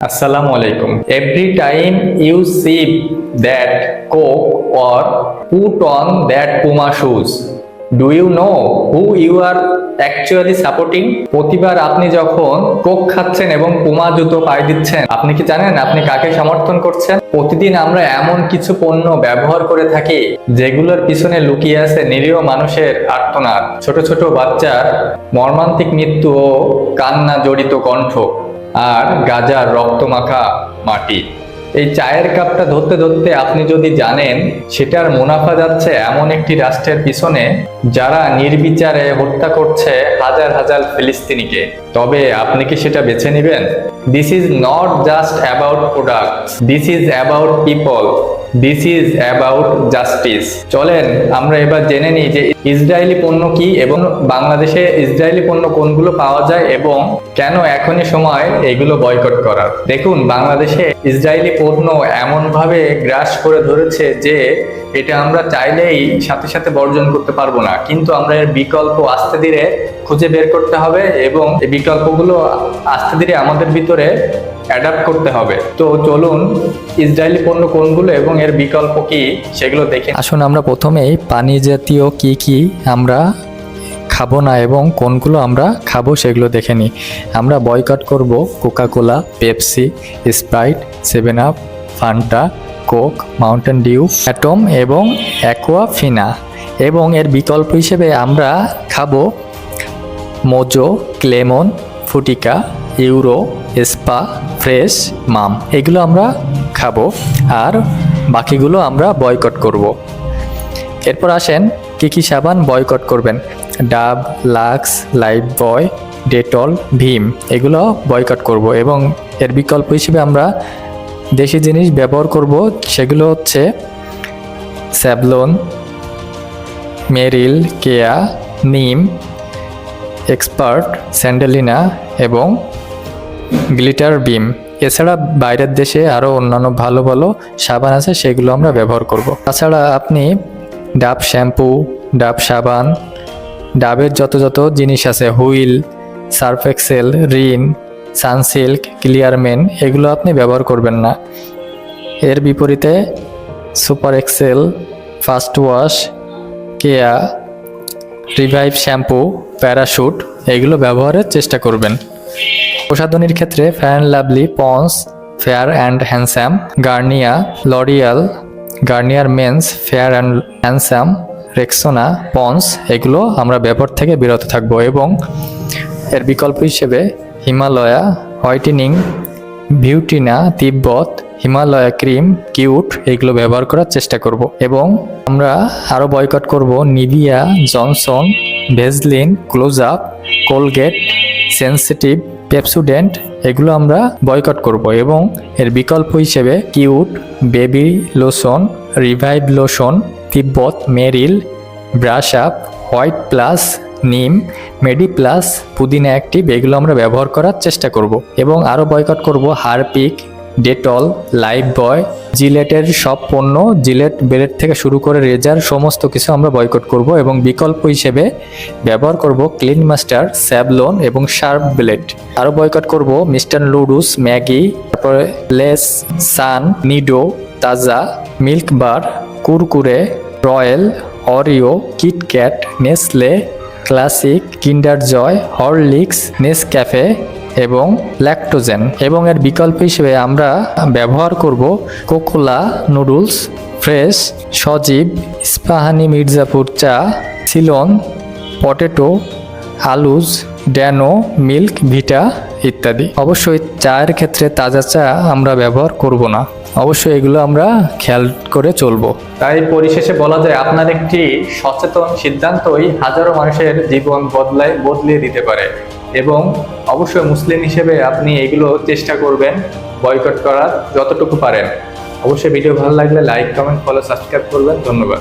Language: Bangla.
Assalamu alaikum. Every time you sip that coke or put on that Puma shoes, do you know who you are actually supporting প্রতিবার আপনি যখন কোক খাচ্ছেন এবং পুমা জুতো পায়ে দিচ্ছেন আপনি কি জানেন আপনি কাকে সমর্থন করছেন? প্রতিদিন আমরা এমন কিছু পণ্য ব্যবহার করে থাকি যেগুলোর পিছনে লুকিয়ে আছে নিরীহ মানুষের আর্তনাদ। ছোট ছোট বাচ্চার মর্মান্তিক মৃত্যু ও কান্না জড়িত কণ্ঠ। আর গাজার রক্তমাখা মাটি। এই চায়ের কাপটা ধরতে ধরতে আপনি যদি জানেন, সেটার মুনাফা যাচ্ছে এমন একটি রাষ্ট্রের পিছনে, যারা নির্বিচারে হত্যা করছে হাজার হাজার ফিলিস্তিনিকে। তবে আপনি কি সেটা বেছে নেবেন? This is not just about product this is about people this is about justice চলেন, আমরা এবার জেনে নিই যে ইসরায়েলি পণ্য কি এবং বাংলাদেশে ইসরায়েলি পণ্য কোনগুলো পাওয়া যায় এবং কেন এখনই সময় এগুলো বয়কট করার দেখুন, বাংলাদেশে ইসরায়েলি পণ্য এমনভাবে গ্রাস করে ধরেছে যে এটা আমরা চাইলেই সাথে সাথে বর্জন করতে পারব না। কিন্তু আমরা এর বিকল্প আস্তে ধীরে খুঁজে বের করতে হবে এবং এই বিকল্পগুলো আস্তে ধীরে আমাদের ভিতরে অ্যাডাপ্ট করতে হবে। তো চলুন, ইসরায়েলি পণ্য কোনগুলো এবং এর বিকল্প কি সেগুলো দেখে আসুন আমরা প্রথমেই পানি জাতীয় কি কি আমরা খাব না এবং কোনগুলো আমরা খাব সেগুলো দেখে নিই আমরা বয়কট করব Coca Cola Pepsi Sprite Seven Up Fanta Coke Mountain Dew Atom এবং অ্যাকোয়া ফিনা এবং এর বিকল্প হিসেবে আমরা খাব Mojo Clemon ফুটিকা euro, Spa, Fresh, Mum, এগুলো আমরা খাব। আর বাকিগুলো আমরা বয়কট করব। এরপর আসেন, কি কি সাবান বয়কট করবেন? Dove, Lux Lifebuoy, Dettol, Vim, এগুলো বয়কট করব। এবং এর বিকল্প হিসেবে আমরা দেশি জিনিস ব্যবহার করব, সেগুলো হচ্ছে স্যাভলন মেরিল, কেয়া, নিম, এক্সপার্ট, স্যান্ডেলিনা এবং গ্লিটার বিম। এছাড়া বাইরের দেশে আরও অন্যান্য ভালো ভালো সাবান আছে, সেগুলো আমরা ব্যবহার করব। তাছাড়া আপনি ডাব শ্যাম্পু, ডাব সাবান, ডাবের যত যত জিনিস আছে, Wheel, Surf Excel, Rin, Sunsilk, Clear Men, এগুলো আপনি ব্যবহার করবেন না। এর বিপরীতে Super Excel, Fast Wash, Keya, Revive shampoo, Parachute, এগুলো ব্যবহারের চেষ্টা করবেন। প্রসাধনীর ক্ষেত্রে Fan Lovely Ponds Fair and Handsome Garnier L'Oreal Garnier Men's Fair and Handsome Rexona Ponds এগুলো আমরা ব্যবহার থেকে বিরত থাকব এবং এর বিকল্প হিসেবে Himalaya whitening Beautina Tibet Himalaya cream Cute এগুলো ব্যবহার করার চেষ্টা করব এবং আমরা আরও বয়কট করব Nivea Johnson Vaseline Close Up Colgate Sensitive Pepsodent এগুলো আমরা বয়কট করব এবং এর বিকল্প হিসেবে Cute, baby lotion, Revive lotion, Tibet, Meril, Brush Up, White Plus, Neem, Medi Plus, পুদিনা অ্যাক্টিভ, এগুলো আমরা ব্যবহার করার চেষ্টা করব এবং আরও বয়কট করব হারপিক, ডেটল লাইফ বয় জিলেটের সব পণ্য, জিলেট ব্লেড থেকে শুরু করে রেজার সমস্ত কিছু আমরা বয়কট করব এবং বিকল্প হিসেবে ব্যবহার করব ক্লিন মাস্টার, স্যাবলন এবং শার্প ব্লেড। আরও বয়কট করব মিস্টার লুডুস, ম্যাগি, তারপরে Lay's, Sun, Nido, Taaza, milk bar, Kurkure, Royal, Oreo, KitKat, Nestle, Classic, Kinder Joy, Horlicks, Nescafe এবং ল্যাকটোজেন এবং এর বিকল্প হিসেবে আমরা ব্যবহার করব Kokola noodles, Fresh, Sajeeb, Ispahani Mirzapur চা সিলন পটেটো, আলুজ, ড্যানো, মিল্ক, ভিটা ইত্যাদি। অবশ্যই চায়ের ক্ষেত্রে তাজা চা আমরা ব্যবহার করব না। অবশ্যই এগুলো আমরা খেয়াল করে চলবো। তাই পরিশেষে বলা যায়, আপনার একটি সচেতন সিদ্ধান্তই হাজারো মানুষের জীবন বদলায়, বদলিয়ে দিতে পারে। এবং অবশ্যই মুসলিম হিসেবে আপনি এগুলো চেষ্টা করবেন বয়কট করার যতটুকু পারেন। অবশ্যই ভিডিও ভালো লাগলে লাইক কমেন্ট ফলো সাবস্ক্রাইব করবেন। ধন্যবাদ।